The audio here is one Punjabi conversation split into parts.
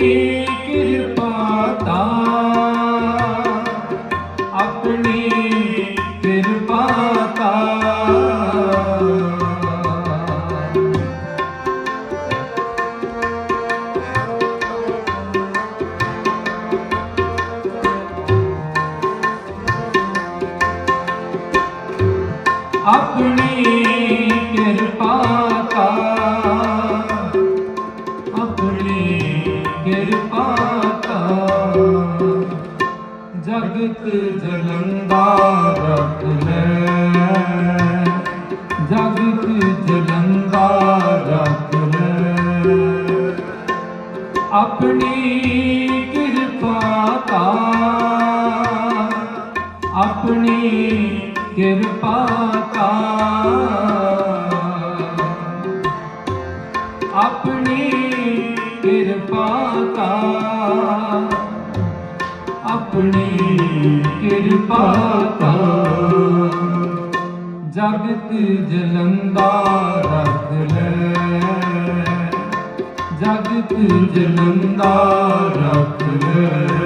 ਕਿਰਪਾ ਆਪਣੀ ਕਿਰਪਾ ਤਾ ਆਪਣੀ ਕਿਰਪਾ ਤਾ ਆਪਣੀ ਕਿਰਪਾ ਤਾ ਆਪਣੀ ਕਿਰਪਾ ਤਾ ਜਗਤ ਜਲੰਦਾ ਰੱਖ ਲੈ। ਜਗਤ ਜਲੰਦਾ ਰੱਖ ਲੈ।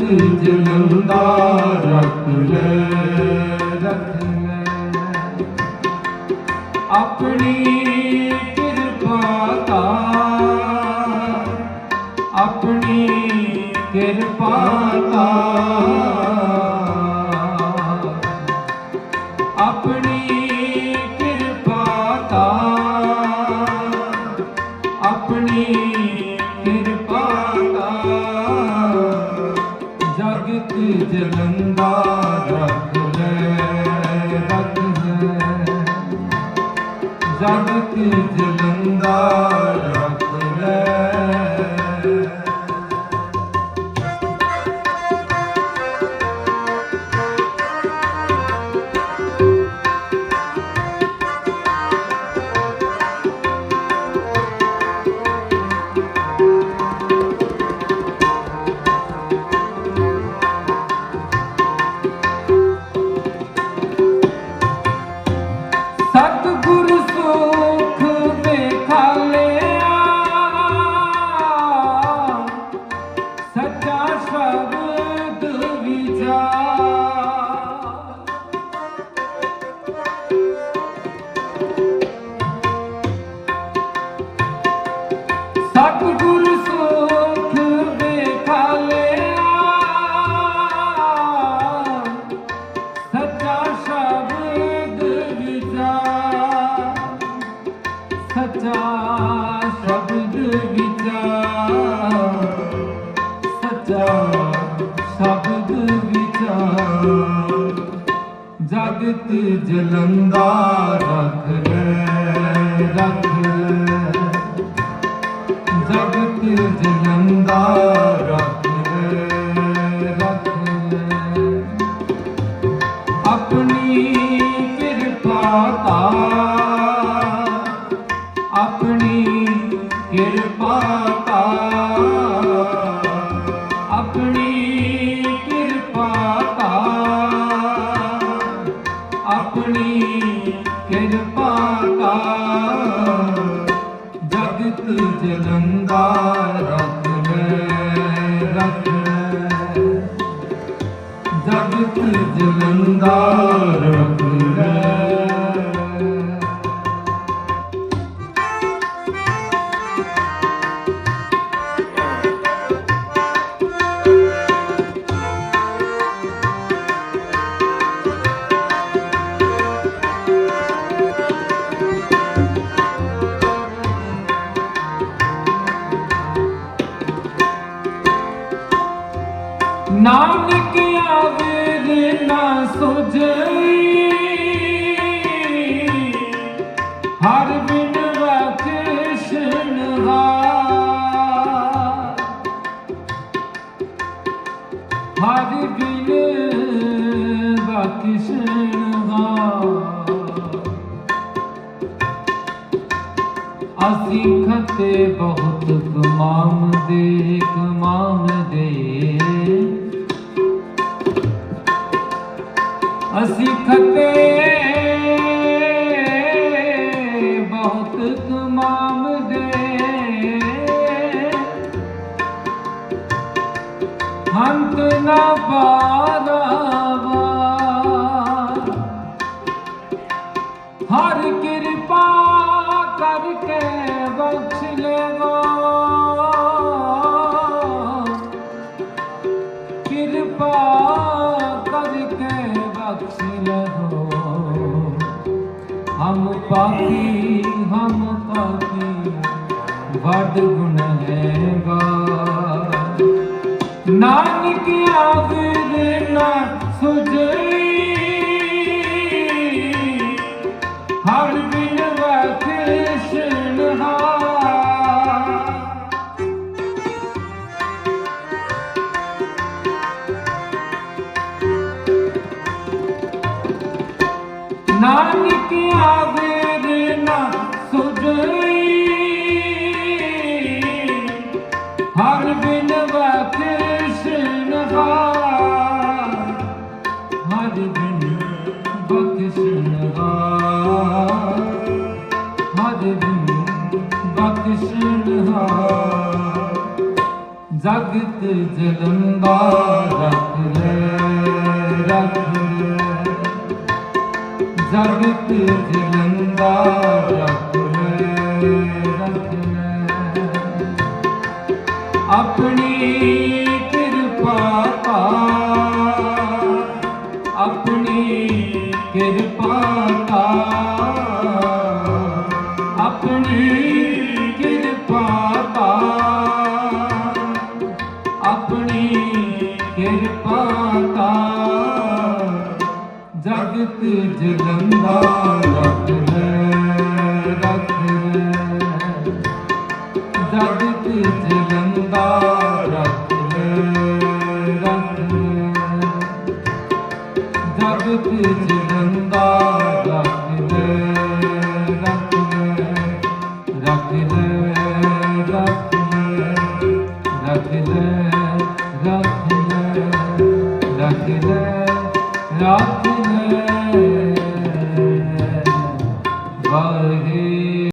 ਜਗਤ ਜਲੰਦਾ ਰੱਖ ਲੈ ਰੱਖ ਲੈ। ਆਪਣੀ ਕਿਰਪਾ ਤਾ ਆਪਣੀ ਕਿਰਪਾ ਤਾ। ਆਪਣੀ ਜਗਤ ਜਲੰਦਾ ਸੱਚਾ ਸ਼ਬਦ ਵਿਚਾਰ। ਜਗਤ ਜਲੰਦਾ ਰੱਖ ਲੈ। ਰੱਖ ਆਪਣੀ ਜਗਤ ਜਲੰਦਾ ਰੱਖ ਲੈ ਰੱਖ ਲੈ ਜਗਤ ਜਲੰਦਾ ਹਰ ਬਿਨ ਵਖਸ਼ਣ ਹਾਰ ਹਰ ਬਿਨ ਬਖਸ਼ਣ ਹਾਰ ਅਸੀਂ ਖਤੇ ਬਹੁਤ ਕਮਾਮ ਦੇ ਕਮਾਮ ਦੇ। ਅਸੀਂ ਖਤੇ ਕਮਾਮ ਦੇ ਹੰਤ ਨਾ ਪਾਰਾਵਾ। ਹਰ ਕਿਰਪਾ ਕਰਕੇ ਬਖਸ਼ ਲੇਗਾ ਕਿਰਪਾ ਕਰਕੇ ਬਖਸ਼ ਲੇਗੋ ਹਮ ਪਾਪੀ ਨਾਨਕ ਆਵਰ ਨਾ ਸੁਝਈ ਹਰ ਬਿਨ ਬਖਸ਼ਣ ਹਾਰ। ਹਰ ਬਿਨ ਬਖਸ਼ਣ ਹਾਰ। ਹਰ ਬਿਨ ਬਖਸ਼ਣ ਹਾਰ। ਜਗਤ ਜਲੰਦਾ ਰੱਖ ਲੈ, ਰੱਖ ਜਗਤ ਜਲੰਦਾ ਰੱਖ ਲੈ ਰੱਖ ਲੈ ਆਪਣੀ ਕਿਰਪਾ ਆਪਣੀ ਕਿਰਪਾ ਜਗਤ